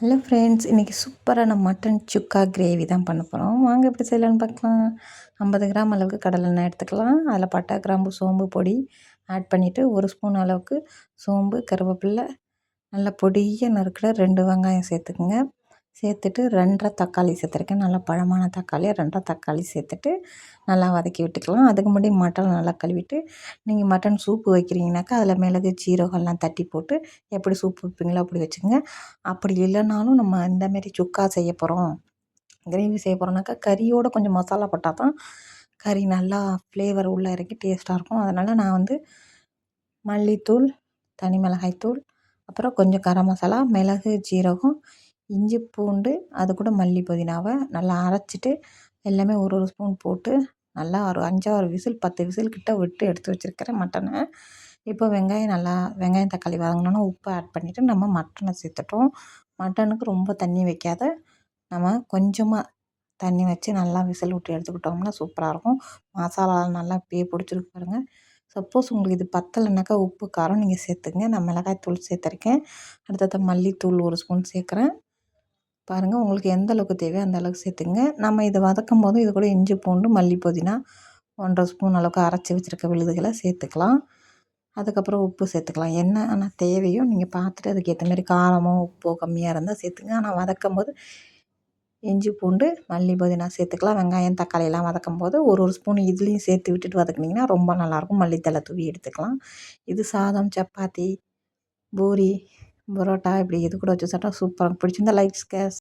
Hello friends இன்றைக்கி சூப்பரான mutton சுக்கா gravy தான் பண்ண போகிறோம் வாங்க எப்படி செய்யலான்னு பார்க்கலாம். ஐம்பது கிராம் அளவுக்கு கடலெண்ணெய் எடுத்துக்கலாம். அதில் பட்டா கிராம்பு சோம்பு பொடி ஆட் பண்ணிவிட்டு ஒரு ஸ்பூன் அளவுக்கு சோம்பு கருவேப்பில்லை நல்லா பொடியாக நறுக்கிற ரெண்டு வெங்காயம் சேர்த்துக்குங்க. சேர்த்துட்டு ரெண்டரை தக்காளி சேர்த்துருக்கேன். நல்லா பழமான தக்காளி ரெண்டரை தக்காளி சேர்த்துட்டு நல்லா வதக்கி விட்டுக்கலாம். அதுக்கு முன்னாடி மட்டன் நல்லா கழுவிட்டு நீங்கள் மட்டன் சூப்பு வைக்கிறீங்கனாக்கா அதில் மிளகு ஜீரகம்லாம் தட்டி போட்டு எப்படி சூப் வைப்பீங்களோ அப்படி வச்சுக்கோங்க. அப்படி இல்லைனாலும் நம்ம இந்தமாரி சுக்கா செய்ய போகிறோம் கிரேவி செய்ய போகிறோம்னாக்கா கறியோடு கொஞ்சம் மசாலா போட்டால் தான் கறி நல்லா ஃப்ளேவர் உள்ளே இறக்கி டேஸ்ட்டாக இருக்கும். அதனால் நான் வந்து மல்லித்தூள் தனி மிளகாய் தூள் அப்புறம் கொஞ்சம் கரம் மசாலா மிளகு ஜீரகம் இஞ்சி பூண்டு அது கூட மல்லி புதினாவை நல்லா அரைச்சிட்டு எல்லாமே ஒரு ஒரு ஸ்பூன் போட்டு நல்லா ஒரு அஞ்சாறு விசில் பத்து விசில் கிட்ட விட்டு எடுத்து வச்சுருக்கிறேன் மட்டனை இப்போ வெங்காயம் நல்லா வெங்காயம் தக்காளி வதங்கினோன்னா உப்பு ஆட் பண்ணிவிட்டு நம்ம மட்டனை சேர்த்துட்டோம். மட்டனுக்கு ரொம்ப தண்ணி வைக்காத நம்ம கொஞ்சமாக தண்ணி வச்சு நல்லா விசில் விட்டு எடுத்துக்கிட்டோம்னா சூப்பராக இருக்கும். மசாலா நல்லா அப்படியே பிடிச்சிருக்கு பாருங்கள் சப்போஸ் உங்களுக்கு இது பத்தலைனாக்கா உப்பு காரம் நீங்கள் சேர்த்துங்க நான் மிளகாய் தூள் சேர்த்துருக்கேன். அடுத்தது மல்லித்தூள் ஒரு ஸ்பூன் சேர்க்குறேன். பாருங்கள் உங்களுக்கு எந்த அளவுக்கு தேவையோ அந்த அளவுக்கு சேர்த்துங்க நம்ம இதை வதக்கும் போது இது கூட இஞ்சி பூண்டு மல்லி புதினா ஒன்றரை ஸ்பூன் அளவுக்கு அரைச்சி வச்சுருக்க விழுதுகளை சேர்த்துக்கலாம். அதுக்கப்புறம் உப்பு சேர்த்துக்கலாம். என்ன ஆனால் தேவையோ நீங்கள் பார்த்துட்டு அதுக்கேற்ற மாதிரி காரமோ உப்போ கம்மியாக இருந்தால் சேர்த்துங்க ஆனால் வதக்கும் போது இஞ்சி பூண்டு மல்லி புதினா சேர்த்துக்கலாம். வெங்காயம் தக்காளியெல்லாம் வதக்கும் போது ஒரு ஒரு ஸ்பூன் இதுலேயும் சேர்த்து விட்டுட்டு வதக்குனிங்கன்னா ரொம்ப நல்லாயிருக்கும். மல்லித்தலை தூவி எடுத்துக்கலாம். இது சாதம் சப்பாத்தி பூரி பரோட்டா இப்படி இது கூட வச்சு சாப்பிட்டா சூப்பராக பிடிச்சிருந்தா லைக்ஸ் கேஸ்